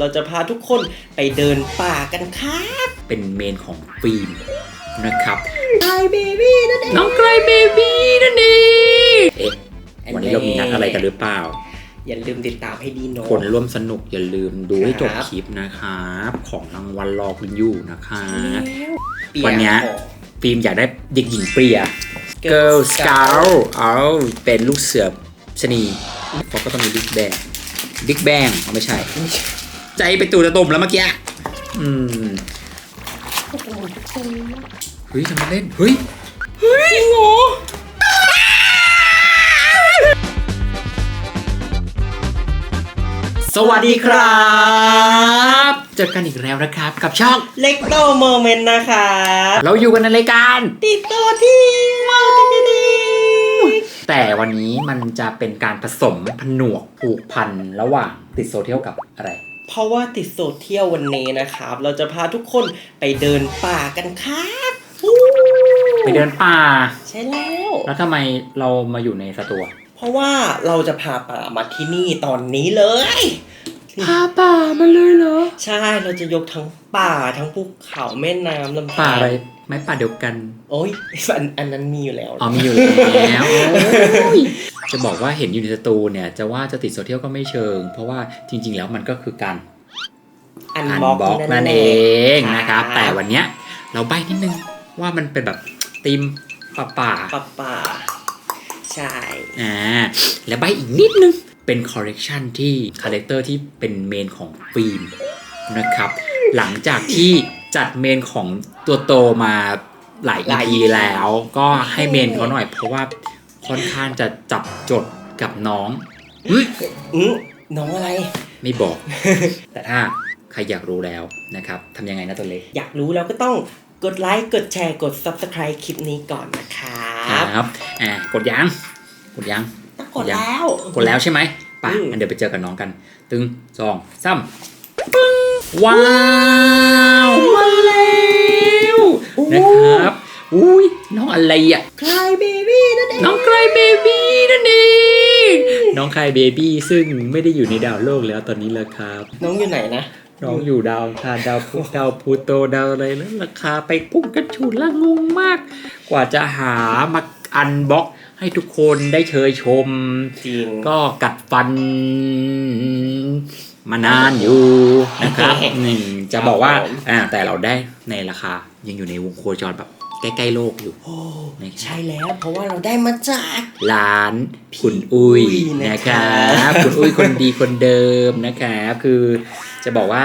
เราจะพาทุกคนไปเดินป่ากันครับ เป็นเมนของฟิล์มนะครับไอเบบี้นั่นเองน้องไกรเบบี้นั่นเองเอ๊ะวันนี้เรามีนัดอะไรกันหรือเปล่า อย่าลืมติดตามให้ดีเนาะคนร่วมสนุกอย่าลืมดูให้จบครับคลิปนะครับ ของรางวัลรอคุณอยู่นะคะเปียวันเนี้ยของฟิล์มอยากได้เด็กหญิงเปรีย Girl Scout เอาเป็นลูกเสือชนีเขาก็ต้องมีบิ๊กแบงบิ๊กแบงไม่ใช่ ใจไปตูตะตุ่มแล้วเมื่อกี้ อืมเฮ้ยทำมาเล่น เฮ้ยจริงเหรอสวัสดีครับ เจอกันอีกแล้วนะครับ กับช่องเล็กโตโมเมนต์นะคะ เราอยู่กันในรายการติดตัวที่มาดีดีแต่วันนี้มันจะเป็นการผสมผนวกผูกพันระหว่างติดโซเทียลกับอะไร เพราะว่าติดโซเทียลวันนี้นะครับ เราจะพาทุกคนไปเดินป่ากันครับวู้ไปเดินป่า ใช่แล้ว แล้วทำไมเรามาอยู่ในสตูอะเพราะว่าเราจะพาป่ามาที่นี่ตอนนี้เลย พาป่ามาเลยเหรอ ใช่ เราจะยกทั้งป่าทั้งภูเขาแม่น้ำลำธารป่าอะไร ไม้ป่าเดียวกัน โอ้ยอันอันนั้นมีอยู่แล้วอ๋อมีอยู่แล้วโอ้ยจะบอกว่าเห็นอยู่ในสตูเนี่ยจะว่าจะติดโซเทียลก็ไม่เชิง เพราะว่าจริง ๆ แล้วมันก็คือการอันอันบล็อกบล็อกนั่นเองนะครับแต่วันเนี้ยเราใบ้นิดนึงว่ามันเป็นแบบธีมป่าป่าป่าป่าใช่ๆอ่าและใบ้อีกนิดนึงเป็นคอ r เร t ชันที่คาแรคเตอร์ที่เป็นเมนของฟิล์มนะครับ หลังจากที่ จัดเมนของตัวโตมาหลาย EP แล้ว ก็ให้เมนเขาหน่อย เพราะว่าค่อนข้างจะจับจดกับน้องเฮ้ยอืมน้องอะไร ไม่บอก แต่ถ้าใครอยากรู้แล้วนะครับทำยังไงนะตัวเล็ก อยากรู้แล้วก็ต้องกดไลค์ กดแชร์ กด subscribe คลิปนี้ก่อนนะครับครับอ่ากดยัง กดยังต้องกดแล้ว กดแล้วใช่ไหมไป่ะอืมงั้นเดี๋ยวไปเจอกับน้องกัน ตึงสองซ้ำปึ้งว้าวมาแล้ว นะครับอุ้ยน้องอะไรอะคลายเบบี้นั่นเองน้องไกรเบบี้นั่นเองน้องไกรเบบี้ซึ่งไม่ได้อยู่ในดาวโลกแล้วตอนนี้แล้วครับ น้องอยู่ไหนนะน้องอยู่ดาวอังคารดาวพุธดาวพลูโตดาวอะไรแล้วราคาไปพุ่งกระฉูดละงงมาก กว่าจะหามาอันบ็อกให้ทุกคนได้เชยชม จริง ก็กัดฟันมานานอยู่นะครับหนึ่งจะบอกว่าครับผมอ่าแต่เราได้ในราคา ยังอยู่ในวงโคจรแบบใกล้ๆโลกอยู่ โอ้นะครับใช่แล้ว เพราะว่าเราได้มาจากร้านคุณอุ้ยอุ้ยนะนะคครัรับบคุณอุ้ยคนดีคนเดิมนะครับคือจะบอกว่า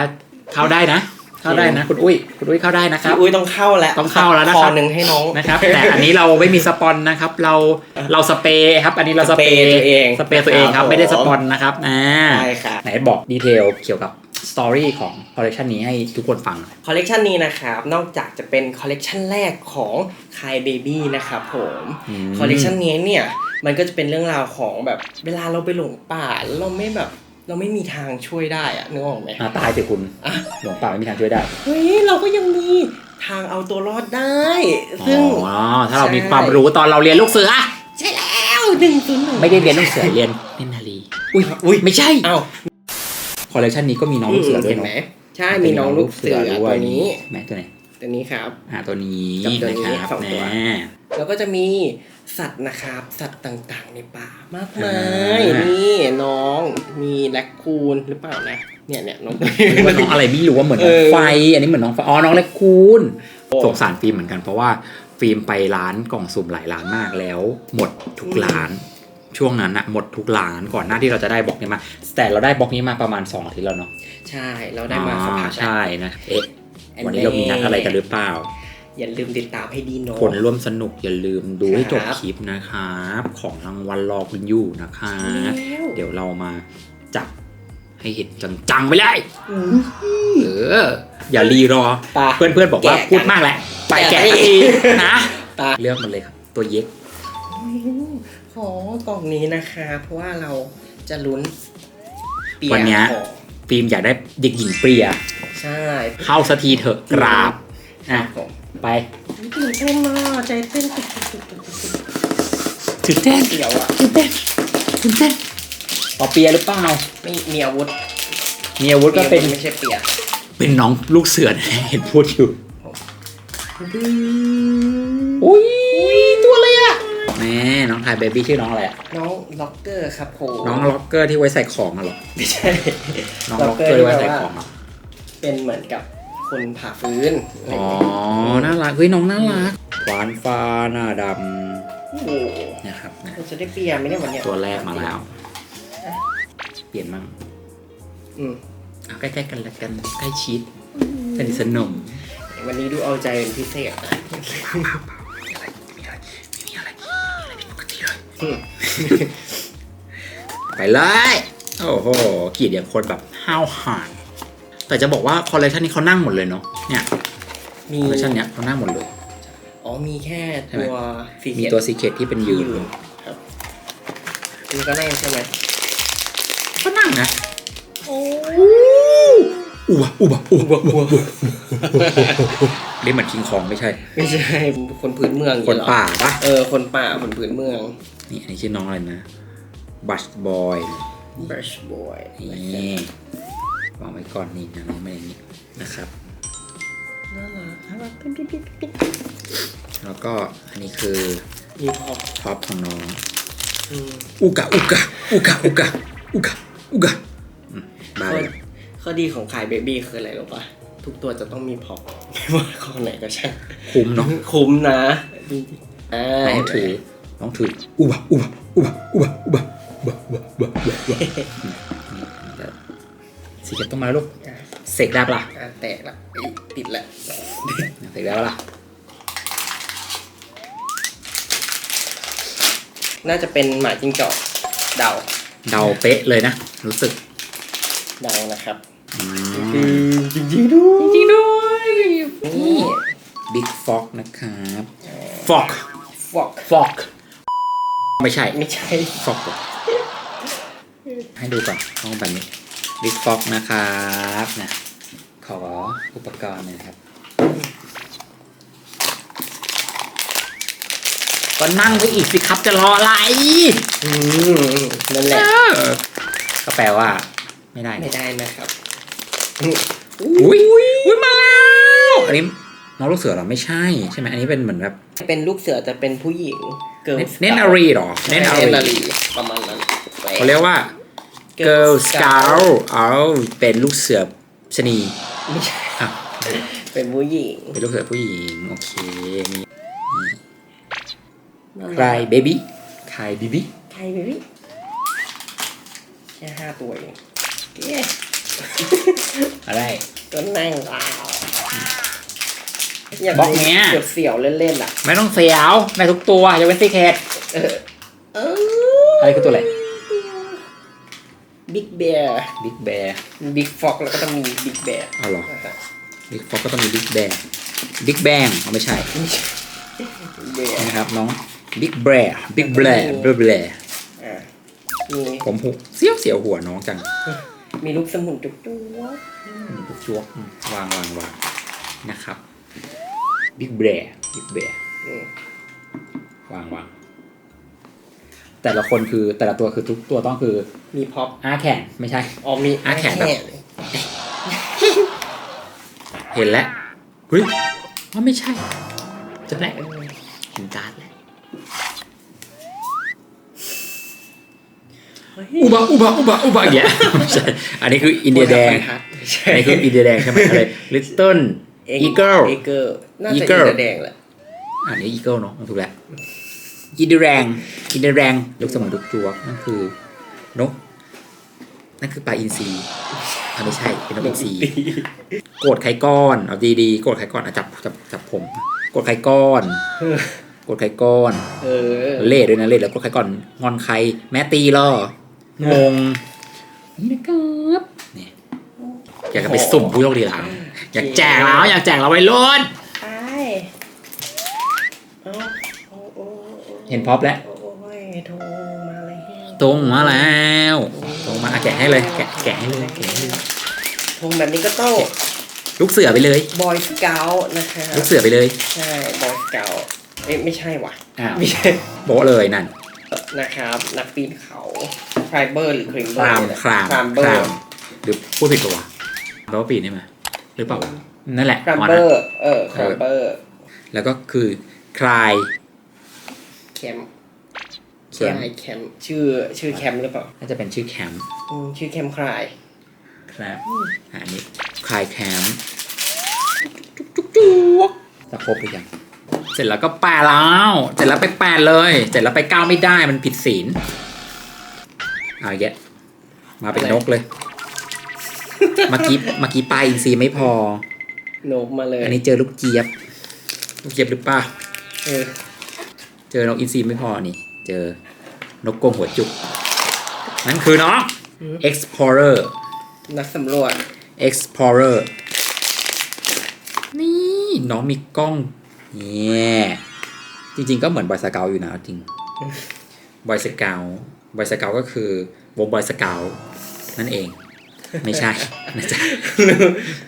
เข้าได้นะ เข้าได้นะ คุณอุ้ย คุณอุ้ยเข้าได้นะครับพี่อุ้ยต้องเข้าแล้วต้องเข้าแล้วนะคคอรับหนึ่งให้น้องนะครับแต่อันนี้เราไม่มีสปอนนะครับ เราเราสเปรย์ครับ อันนี้เราสเปรย์สเปรย์ตัวเองสเปรย์ตัวเองครับครับไม่ได้ผมสปอนนะครับอ่าใช่ค่ะไหนบอกดีเทลเกี่ยวกับ สตอรี่ของคอลเลคชันนี้ให้ทุกคนฟังหน่อยคอลเลกชันนี้นะครับ นอกจากจะเป็นคอลเลกชันแรกของคายเบบี้นะครับผมมคอลเลกชันนี้เนี่ยมันก็จะเป็นเรื่องราวของแบบเวลาเราไปหลงป่าแล้วเราไม่แบบเราไม่มีทางช่วยได้อะนึกออกไหมอ่าตายสิคุณอะหลวงป่าไม่มีทางช่วยได้เฮ้ยเราก็ยังมีทางเอาตัวรอดได้ ซึ่งอ๋อถ้าเรามีใช่ความรู้ตอนเราเรียนลูกเสือใช่แล้วหนึ่งศูนย์หนึ่งไม่ได้เรียนลูกเสือเรียนเนนนารีอุ้ยอุ้ยไม่ใช่เอ้า คอลเลคชันนี้ก็มีน้องลูกเสือด้วยเห็นไหมเนาะใช่มีน้องลูกเสือด้ตัวนี้แม่ตัวไหนตัวนี้ครับอ่าตัวนี้กับตัวนี้นะครับสองตัวแน่แล้วก็จะมีสัตว์นะครับ สัตว์ต่างๆ ในป่ามากมาอ่ายนี่น้องมีแรคคูนหรือเปล่านะเนี่ยเนี่ยน้องว่าน้องอะไรไม่รู้ว่าเหมือนน้องเออไฟ อันนี้เหมือนน้องไฟอ๋อน้องเล็กคูณโอ้สงสารฟิล์มเหมือนกันเพราะว่าฟิล์มไปร้านกล่องสุ่มหลายร้านมากแล้ว หมดทุกร้าน ช่วงนั้นอะหมดทุกร้านก่อนหน้าที่เราจะได้บล็อกนี้มา แต่เราได้บล็อกนี้มาประมาณ2อาทิตย์แล้วเนาะใช่เราได้มาสักอ๋อพักแล้ว ใช่นะเอ๊ะอันนี้วันนี้เรามีนัดอะไรกันหรือเปล่า อย่าลืมติดตามให้ดีเนาะ คนร่วมสนุกอย่าลืมดูให้จบครับคลิปนะครับ ของรางวัลรอคุณอยู่นะครับแล้ว เดี๋ยวเรามาจับให้เห็นจังๆไปเลยเอออย่ารีรอตาเพื่อนๆบอกว่าแกะกันพูดมากแล้วไปแกะแกะให้กัน อีกนะตาเลือกมันเลยครับ ตัวเย็กของ กล่องนี้นะคะ เพราะว่าเราจะลุ้นเปียวันเนี้ย ของฟิล์มอยากได้เด็กหญิงเปรีย ใช่เข้าสักทีเถอะกราบอะผมไปตื่นเต้นมากใจเต้นตุกตุกตุกตุกตุกตื่นเต้นเดี๋ยวอะตื่นเต้นตื่นเต้นปอเปียหรือเปล่าไม่มีอาวุธมีอาวุธก็เป็น ไม่ใช่เปียกเป็นน้องลูกเสือนะ เห็นพูดอยู่อุ้ยตัวอะไรอะ แม่น้องไทยเบบี้ชื่อน้องอะไรอะน้องล็อกเกอร์ครับผมน้องล็อกเกอร์ที่ไว้ใส่ของอะเหรอไม่ใช่น้องล็อกเกอร์ที่ไว้ใส่ของอะเป็นเหมือนกับคนผ่าฟื้นอะไรอ๋ออย่างเงี้ยน่ารักเฮ้ยน้องน่ารักขวานฟ้าหน้าดโอ้โหำนะครับนะเราจะได้เปียไหมเนี่ยวันเนี้ยตัวแรกมาแล้ว เปลี่ยนมั่งอืมเอาใกล้ๆกันละกันใกล้ชิดสนิทสนมวันนี้ดูเอาใจเป็นพิเศษ ไปเลย โอ้โหเกลียดอย่างคนแบบห้าวหาญแต่จะบอกว่าคอลเลคชันนี้เขานั่งหมดเลยเนาะเนี่ยมีคอลเลคชันเนี้ยเขานั่งหมดเลย อ๋อมีแค่ใช่ไหมตัวสีมีตัวซีเคทที่เป็นยืนครับนี่ก็นั่งใช่ไหมก็นั่งนะอุบะอุบะอุบะอุบะอุบะเรียกเหมือนคิงคองไม่ใช่ ไม่ใช่คนพื้นเมืองคนป่าปะเออคนป่าคนพื้นเมือง นี่อันนี้ชื่อน้องอะไรนะบัชบอย Brush Boy นี่วางไว้ก่อนนี่นะไม่อย่างนี้นะครับ น่ารักน่ารักแล้วก็อันนี้คือมีพอปท็อปของน้องอืมอุกะอุกะอุกะอุกะอุกะอุกะอืมบาข้อเลย ข้อดีของขายเบบี้คืออะไรรู้ปะทุกตัวจะต้องมีพอปไม่ว่าข้อไหนก็ช่างคุ้มเนาะคุ้มนะจริงๆอ่าไหนให้ถือ น้องถืออุบะอุบะอุบะอุบะอุบะอุบะอุบะอุบะอุบะอุบะอืมนี่เดี๋ยวสีเขียวต้องมาแล้วลูกอะเสกได้ปะล่ะอะแตกละเอ้ยติดละเสกได้ปะล่ะน่าจะเป็นหมาจิ้งจอกเดา เดาเป๊ะเลยนะ รู้สึก เดานะครับอืมจริงจริงๆด้วยจริงด้วยนี่บิ๊กฟอกนะครับฟอกฟอกฟอก ไม่ใช่ไม่ใช่ฟอกให้ดูก่อนห้องแบบนี้บิ๊กฟอกนะครับนะขออุปกรณ์หนอยนะครับก็นั่งไปอีกสิครับจะรออะไรอืมนั่นแหละเออก็แปลว่า ไม่ได้นะไม่ได้นะครับอุ้ยอุ้ยมาแล้วอันนี้น้องลูกเสือเหรอไม่ใช่ ใช่ไหมอันนี้เป็นเหมือนแบบ เป็นลูกเสือแต่เป็นผู้หญิงเกิร์ลเนนอารีเหรอ เนนอาเนนอารีรีประมาณนั้นเขาเรียกว่า Girl Scout เอาเป็นลูกเสือชะนีไม่ใช่อะเป็นผู้หญิงเป็นลูกเสือผู้หญิง โอเคมีใครเบบี้ใครบีบี้ใครเบบี้แค่ห้าตัวเองเย้อะไรก็นั่งว้าว อยากบล็อกเนี้ย เสียวๆเล่นๆอะ ไม่ต้องเสียวในทุกตัวจะเป็นซีเคทเออเออะไรคือตัวอะไรบิ๊กแบร์บิ๊กแบร์บิ๊กฟอกแล้วก็ต้องมีบิ๊กแบร์เอาเหรอบิ๊กฟอกก็ต้องมีบิ๊กแบงบิ๊กแบงไม่ใช่แบร์นะครับน้องบิ๊กแบร์บิ๊กแบร์บิ๊กแบร์อะมีผมหูเสียวเสียวหัวน้องจัง มีลูกสมุนจุกตัวมีลูกจวกอืมวางวางวางนะครับ บิ๊กแบร์บิ๊กแบร์อืมวางวางแต่ละคนคือแต่ละตัวคือทุกตัวต้องคือมีพ็อปอาแขนไม่ใช่อ๋อมีอะแขนแบบเห็นแล้วเฮ้ยว่าไม่ใช่จะแปลกเห็นการ์ดแล้วอุบะอุบะอุบะอุบะอย่างเงี้ยไม่ใช่อันนี้คืออินเดียแดงไม่ใช่อันนี้คืออินเดียแดงใช่ไหมอะไรลิตเติ้ล อีเกิลอีเกิลน่าจะอิน Eagle เดียแดงแหละอันนี้อีเกิลเนาะถูกแล้วอินเดียแดงอินเดียแดงยกสมุนลูกจวกนั่นคือนกนั่นคือปลาอินทรีอะไม่ใช่เป็นนกอินทรีโกรธใครก้อนเอาดีๆโกรธใครก้อนอะจับจับจับผมโกรธใครก้อนโกรธใครก้อน เออเล่ด้วยนะเล่แล้วโกรธใครก้อนงอนใครแม่ตีเหรองงนี่นะครับนี่อยากจะไปสุ่มผู้โชคดีหลัง อยากแจกแล้วอยากแจกเราไว้ลุ้นไปเอาโอ้โอ้โอ้เห็นพร็อพแล้วโอ้ยโทรมาเลยตรงมาแล้วตรงมาอะแกะให้เลยแกะแกะให้เลยแกะให้เลยโทรแบบนี้ก็ต้องลูกเสือไปเลย บอยสเกลนะคะลูกเสือไปเลยใช่บอยสเกลเอ้ยไม่ใช่ว่ะ อ้าวไม่ใช่ โบะเลยนั่นนะครับ นักปีนเขาไฟเบอร์หรือคริมเบอคร์รามครามครามเบอคราร์มหรือพูดผิดปะวะแปลว่าปีนได้ไหม หรือเปล่าวะนั่นแหละครัมประมาณเบนั้อนร์เออครัมเบอร์แล้วก็คือคลายแคมป์แคคลามยแคมป์ชื่อชื่อแคมป์หรือเปล่าน่าจะเป็นชื่อแคมป์อืมชื่อแคมป์คลายครับอะอันนี้คลายแคมป์จุ๊กจุ๊กจุ๊กจะครบหรือยังเสร็จแล้วก็แปะแล้ว เสร็จแล้วไปแปะเลย เสร็จแล้วไปก้าวไม่ได้มันผิดศีลเอาอีกแยะมาเป็นนกเลย เมื่อกี้เมื่อกี้ปลาอินทรีไม่พอโนกมาเลยอันนี้เจอลูกเจี๊ยบ ลูกเจี๊ยบหรือเปล่าเออเจอนกอินทรีไม่พอนี่ เจอนกกรงหัวจุก นั่นคือน้อง explorer นักสำรวจ explorer นี่น้องมีกล้องเนี่ยจริงๆก็เหมือนบอยสเกลอยู่นะเอาจริงบอยสเกลบอยสเกลก็คือวงบอยสเกลนั่นเอง ไม่ใช่นะจ๊ะ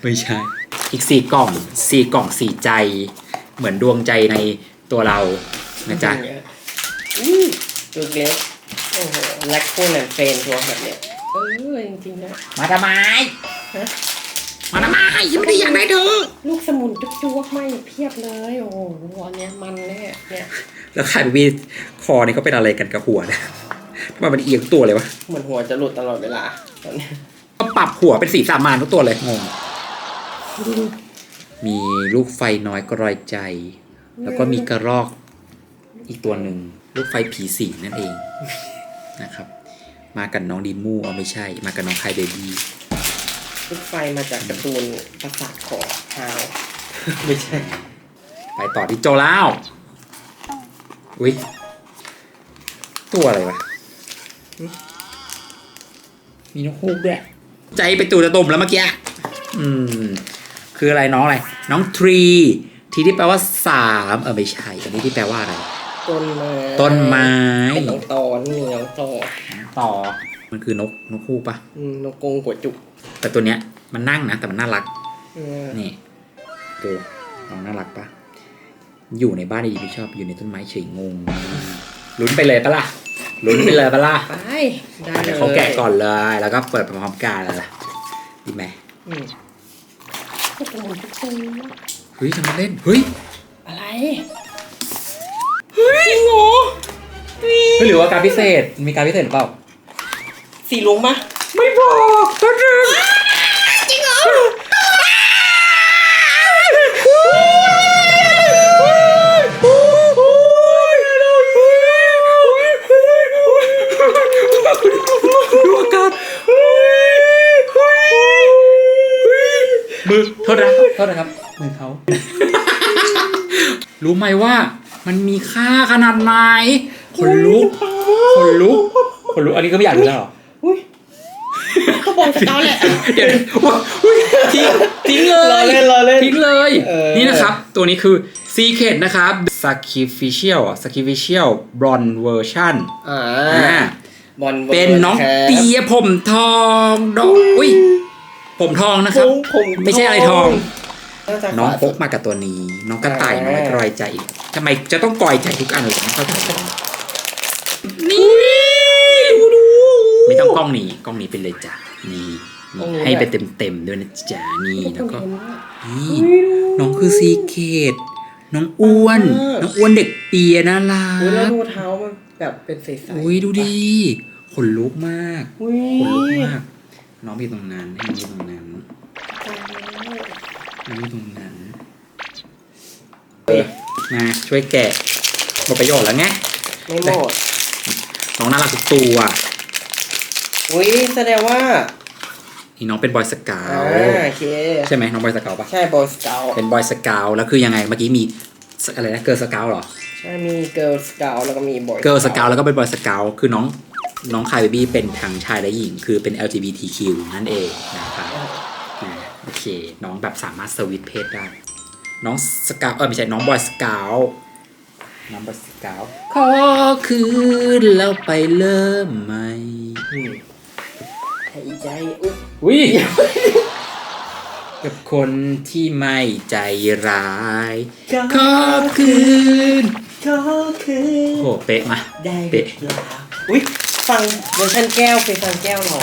ไม่ใช่ อีกสี่กล่องสี่กล่องสี่ใจ เหมือนดวงใจในตัวเรานะจ๊ะอย่างเงี้ยอู้ตัวเล็กโอ้โหแลคคูนแอนเฟนตัวแบบเนี้ยเออจริงๆนะมาทำไมฮะมาทำไมยังไม่ได้อยากได้เธอลูกสมุนจุกจุกไม่เพียบเลยโอ้โหอันเนี้ยมันแน่เนี่ยแล้วขายบีคอนี่เขาเป็นอะไรกันกับหัวเนี่ยทำไมมันเอียงตัวเลยวะเหมือนหัวจะหลุดตลอดเวลาตอนเนี้ย ก็ปรับหัวเป็นสีสามานทุกตัวเลยงงมีลูกไฟน้อยกระรอยใจ แล้วก็มีกระรอกอีกตัวหนึ่งลูกไฟผีสิงนั่นเองนะครับ มากับน้องดีมูเอาไม่ใช่ มากับน้องไคเบบี้ลูกไฟมาจากการ์ตูนประสาทของฮาวไม่ใช่ ไปต่อที่โจแล้ว อุ้ยตัวอะไรวะมีนกฮูกด้วย ใจไปตูจะตุ่มแล้วเมื่อกี้ อืม คืออะไรน้องอะไร น้องทรีทีที่แปลว่าสามเออไม่ใช่อันนี้ที่แปลว่าอะไร ต้นไม้ต้นไม้ เป็นน้องตอนี่น้องตอต่อ มันคือนกนกฮูกปะอืมนกกรงหัวจุกแต่ตัวเนี้ยมันนั่งนะแต่มันน่ารัก เออนี่ดูน้องน่ารักปะอยู่ในบ้านดีๆไม่ชอบอยู่ในต้นไม้เฉยงงลุ้นไปเลยปะล่ะ ลุ้นไปเลยปะล่ะไปได้อะเลเดี๋ยยวเขาแกะก่อนเลย แล้วก็เปิดพร้อมๆกันเลยล่ะดีไหมอืมนกกรงจุกจุกเฮ้ยทำมาเล่นเฮ้ยอะไรเฮ้ยจริงเหรอวีเฮ้ยหรือว่าการพิเศษมีการพิเศษหรือเปล่า สีลุงปะไม่บอกก็ดึง ดูอากาศมือโทษนะโทษนะครับมือเขา รู้ไหมว่ามันมีค่าขนาดไหนคนลุกคนลุกคนลุกอันนี้ก็ไม่อยากรู้แล้วเหรอก็บอกเกาแหละเดี๋ยวทิ้งทิ้งเลยรอเล่นรอเล่นทิ้งเลย นี่นะครับ ตัวนี้คือ Secret นะครับ Sacrificial Sacrificial Bronze Version อ่า บอลเป็นน้องเปียผมทองดอกอุ้ยผมทองนะครับผมไม่ใช่อะไรทองน่าจะน้องขวาพสุกดมากับตัวนี้ น้องกระต่ายอ่าน้อยกรอยใจอีกทำไมจะต้องกรอยใจทุกอันเลยไม่เข้าใจนี่ไม่ต้องกล้องนี้กล้องนี้เป็นเลยจ้ะนี่นี่ให้ไปเต็มๆด้วยนะจ๊ะนี่แล้วก็นี่น้องคือซีเคดน้องอ้วน น้องอ้วนเด็กเปียน่ารัอุ้ยแล้วกดูเท้ามัน แบบเป็นใสๆอุ้ยดูดิขนลุกมากอุ้ยขนลุกมาก น้องอยู่ตรงนั้นให้น้องอยู่ตรงนั้นน้องอยู่ตรงนั้นเออมาช่วยแกะหมดประโยชน์แล้วไงไม่หมดน้องน่ารักทุกตัวอุ้ยแสดงว่านี่น้องเป็นบอยสเกาอ่าโอเคใช่ไหมน้องบอยสเกาปะใช่บอยสเกาเป็นบอยสเกาแล้วคือยังไงเมื่อกี้มีอะไรนะเกิร์ลสเกาเหรอใช่ มีเกิร์ลสเกาแล้วก็มีบอยเกิร์ลสเกลแล้วก็เป็นบอยสเกลคือน้องน้องคายเบบี้เป็นทั้งชายและหญิง คือเป็น LGBTQ นั่นเองนะครับอ่าโอเค น้องแบบสามารถสวิตช์เพศได้ น้องสเกลเออไม่ใช่น้องบอยสเกลน้องบอยสเกลขอคืนแล้วไปเริ่มใหม่อืมหายใจอุ๊ยอุ้ยกับคนที่ไม่ใจร้าย ขอคืน ขอคืนโอ้เป๊ะมา ได้เป๊ะเวลาอุ้ยฟังเวอร์ชันแก้วไปฟังแก้วหรอ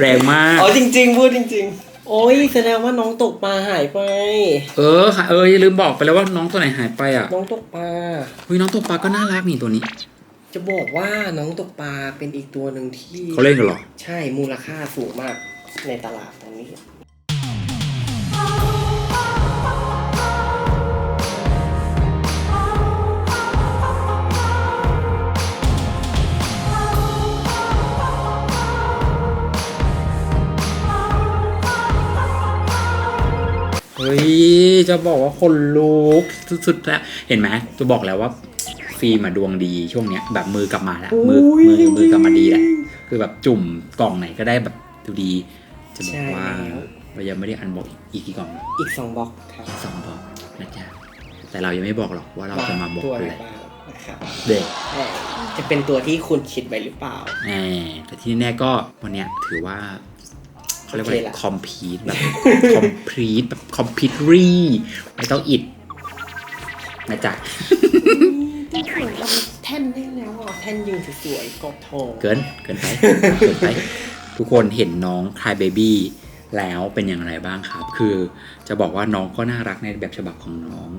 แรงมาก อ๋อจริง ๆ พูดจริง ๆ โอ้ยแสดงว่าน้องตกปลาหายไป เออค่ะเอออย่าลืมบอกไปแล้วว่าน้องตัวไหนหายไปอะน้องตกปลาเฮ้ยน้องตัวปลาก็น่ารักนี่ตัวนี้ จะบอกว่าน้องตกปลาเป็นอีกตัวหนึ่งที่เขาเล่นกันเหรอ ใช่มูลค่าสูงมากในตลาด เฮ้ย จะบอกว่าคนลุกสุดๆแล้วเห็นไหมจะบอกแล้วว่าฟิล์มอะดวงดีช่วงเนี้ยแบบมือกลับมาแล้วมือโอ้ยมือจริงๆมือกลับมาดีแหละคือแบบจุ่มกล่องไหนก็ได้แบบดูดี จะบอกว่าใช่แล้วเรายังไม่ได้อันบอกอีกกี่กล่องนะอีกสองบล็อกครับสองบอกนะจ๊ะแต่เรายังไม่บอกหรอกว่าเราจะมาบอกตัวอะอะไรไรบ้างนะครับเด็กแหม่จะเป็นตัวที่คุณคิดไว้หรือเปล่าแหมแต่ที่แน่ก็วันเนี้ยถือว่า เขาเรียกว่าโอเคละคอมพีทแบบคอมพลีทแบบคอมพิวรีไม่ต้องอิดนะจ๊ะที่เหมือนเราแท่นได้แล้วอะแท่นยืนสวยๆกอบทองเกินเกินไปเกินไป ทุกคนเห็นน้องคลายเบบี้แล้วเป็นอย่างไรบ้างครับ คือจะบอกว่าน้องก็น่ารักในแบบฉบับของน้อง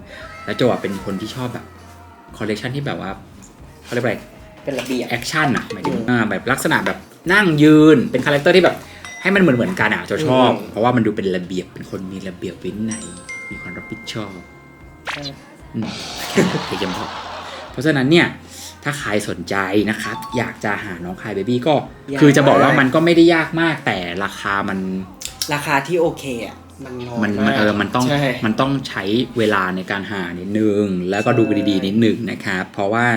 แล้วโจอะเป็นคนที่ชอบแบบคอลเลกชันที่แบบว่าเขาเรียกว่าอะไรเป็นระเบียบแอคชั่นอะหมายถึงอืมอ่าแบบลักษณะแบบนั่งยืนเป็นคาแรคเตอร์ที่แบบ ให้มันเหมือนเหมือนๆกันอะโจชอบ อืม เพราะว่ามันดูเป็นระเบียบเป็นคนมีระเบียบวินัยมีความรับผิดชอบใช่อืมเพียงพอเพราะฉะนั้นเนี่ยถ้าใครสนใจนะครับ อยากจะหาน้องคายเบบี้ก็ คือจะบอกว่ามันก็ไม่ได้ยากมากแต่ราคามัน ราคาที่โอเคอะ มันน้อยมันมามันกเออมันต้องใช่มันต้องใช้เวลาในการหานิดนึง แล้วก็ดูกันดีๆนิดนึงนะครับ เพราะว่า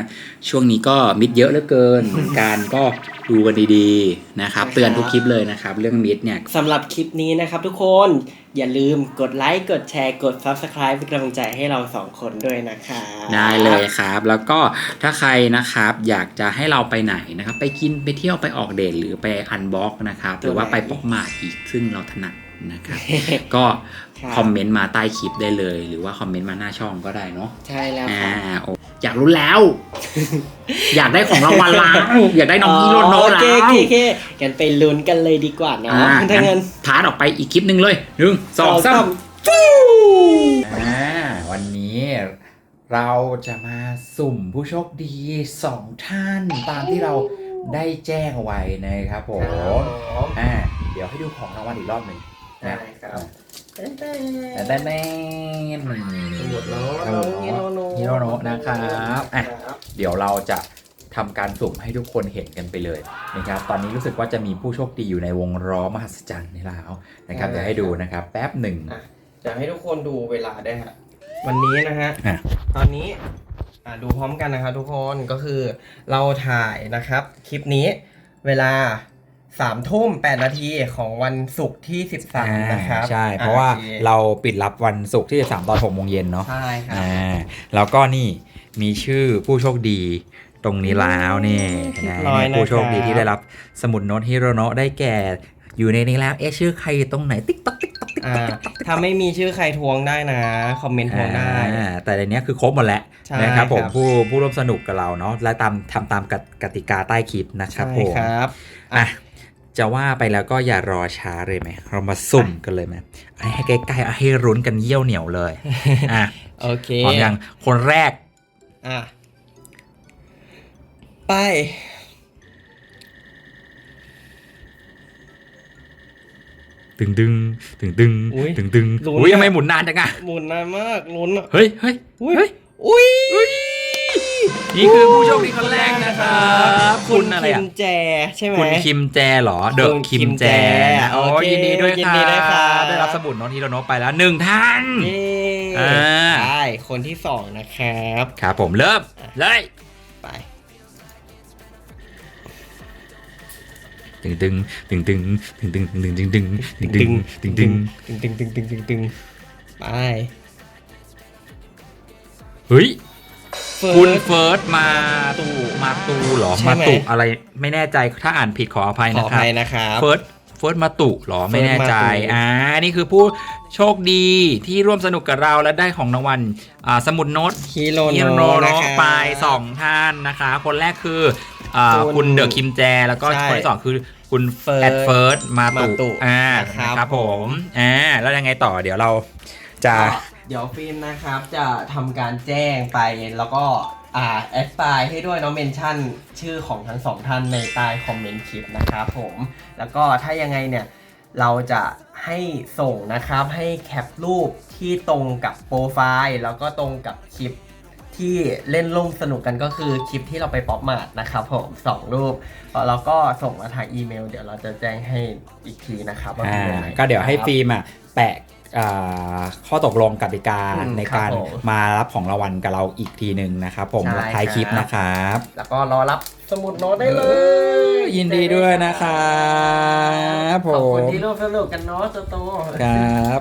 ช่วงนี้ก็มิดเยอะเหลือเกินการก็ดูกันดีๆนะครับ เตือนทุกคลิปเลยนะครับ เรื่องมิดเนี่ยสำหรับคลิปนี้นะครับทุกคนอย่าลืมกดไลค์กดแชร์กด Subscribe เป็นกำลังใจให้เราสองคนด้วยนะคะได้เลยครับ แล้วก็ถ้าใครนะครับอยากจะให้เราไปไหนนะครับ ไปกินไปเที่ยวไปออกเดทหรือไปอันบ็อกนะครับหรือว่าไปป๊อกมาดอีกซึ่งเราถนัด นะครับก็ครับคอมเมนต์มาใต้คลิปได้เลย หรือว่าคอมเมนต์มาหน้าช่องก็ได้เนาะใช่แล้วอ่าครับโอ้อยากรู้แล้ว อยากได้ของรางวัลแล้วอยากได้น้องฮีโร่โนโอแล้เควโอเคโอเคกันไปลุ้นกันเลยดีกว่าเนาะอ่าถ้างั้นพาร์ทออกไปอีกคลิปหนึ่งเลยหนึ่งสองสามฟิวอ่าวันนี้เราจะมาสุ่มผู้โชคดีสองท่านตามที่เราได้แจ้งเอาไว้นะครับผมอ่าเดี๋ยวให้ดูของรางวัลอีกรอบหนึ่ง ได้ครับเต้นเต้แต่แต่แน่หมดแล้วครับผมฮิโรโนะฮิโรโนะนะครับอะเดี๋ยวเราจะทำการสุ่มให้ทุกคนเห็นกันไปเลยนะครับ ตอนนี้รู้สึกว่าจะมีผู้โชคดีอยู่ในวงล้อมหัศจรรย์นี่แล้วนะครับเดี๋ยวให้ดูนะครับ แป๊บหนึ่งจะให้ทุกคนดูเวลาได้ฮะวันนี้นะฮะตอนนี้ดูพร้อมกันนะครับทุกคนก็คือเราถ่ายนะครับคลิปนี้เวลา สามทุ่มแปดนาทีของวันศุกร์ที่สิบสามนะครับใช่อ่เพราะว่าโอคเราปิดรับวันศุกร์ที่3ตอน6โมงเย็นเนาะใช่ครับอ่าแล้วก็นี่มีชื่อผู้โชคดีตรงนี้แล้วนี่เรียนะบร้อยนะครับผู้โชคดีที่ได้รับสมุดโน้ตฮิโรโนะได้แก่อยู่ในนี้แล้ว เอ๊ะชื่อใครอยู่ตรงไหนติ๊กต๊อกติ๊กต๊อกอ่าถ้าไม่มีชื่อใครทวงได้นะ คอมเมนต์ทวงได้อ่าแต่ในเนี้ยคือครบหมดแล้วใช่นะครับผมครับผู้ผู้ร่วมสนุกกับเราเนาะและตามทำตามกติกติกาใต้คลิปนะครับใช่ผมครับอะ จะว่าไปแล้วก็อย่ารอช้าเลยไหมเรามาสุ่มกันเลยไหมให้ใกล้ๆเอาให้รุ้นกันเยี่ยวเหนียวเลยอะโอเคพร้อมยังคนแรกอะไปตึงดึงตึงดึงอุ๊ยตึงดึงลุ้นอุ้ยอะทำไมหมุนนานจังอะหมุนนานมากลุ้นอะเฮ้ยเฮ้ยอุ้ยเฮ้ยอุ้ย นี่คือผู้โชคดีคนแรกนะครับคุณอะไรคิอะมแจใช่ไหม คุณคิมแจเหรอ เดอะคุณคิคิมมแจแจโอ้โอเคยินดีด้วยยิคนดีรัด้วยครับ บได้รับสมุดโน้ตที่เราโน้ตไปแล้วหนึ่งท่าน เย้อ่า ใช่คนที่สองนะครับ ครับผมเริ่มเลยไป ตึงตึงตึงตึงตึงตึงตึงตึงตึงตึงตึงตึงตึงตึงตึงตึงตึงตึงตึงไป เฮ้ยเฟิ คุณร์สเฟิร์สมาตูมาตูเหรอ ใช่มาไหมตุอะไรไม่แน่ใจถ้าอ่านผิดขออภัยขนะออครับ ภัยนะครับ เฟิร์สเฟิร์สมาตุเหรอไม่แน่ใจเฟิร์สมาตุ อ่า นี่คือผู้โชคดีที่ร่วมสนุกกับเราและได้ของรางวัลอ่าสมุดโน้ต ฮิโรฮิโรโนะโนนะครับ ไปสองท่านนะคะ คนแรกคืออ่าคุณคุณเดอะคิมแจ แล้วก็ใช่คนที่สองคือคุณเฟิร์สแอดเฟิร์สมามาตุตุอ่านะครับ นะครับผมอ่าแล้วยังไงต่อเดี๋ยวเราจะก็ เดี๋ยวฟิล์มนะครับจะทำการแจ้งไปแล้วก็อ่าแอดไายให้ด้วยเนาะเมนชั่นชื่อของทั้งสองท่านในใต้คอมเมนต์คลิปนะครับผม แล้วก็ถ้ายังไงเนี่ยเราจะให้ส่งนะครับให้แคปรูปที่ตรงกับโปรไฟล์แล้วก็ตรงกับคลิปที่เล่นร่วมสนุกกันก็คือคลิปที่เราไปป๊อปมาดนะครับผมสองรูปแล้วก็ส่งมาทางอีเมล เดี๋ยวเราจะแจ้งให้อีกทีนะครับว่าอ่าเป็นยังไง ก็เดี๋ยวให้ครับฟิล์มอะแปะอ่า ข้อตกลงกติกาอืมในการครับผมมารับของรางวัลกับเราอีกทีหนึ่งนะครับผมใช่ท้ายคลิปครับนะครับ แล้วก็รอรับสมุดโน้ตได้เลย ยินดีด้วยนะครับผขอบคุณมที่ร่วมสนุกกันเนาะโตโตครับ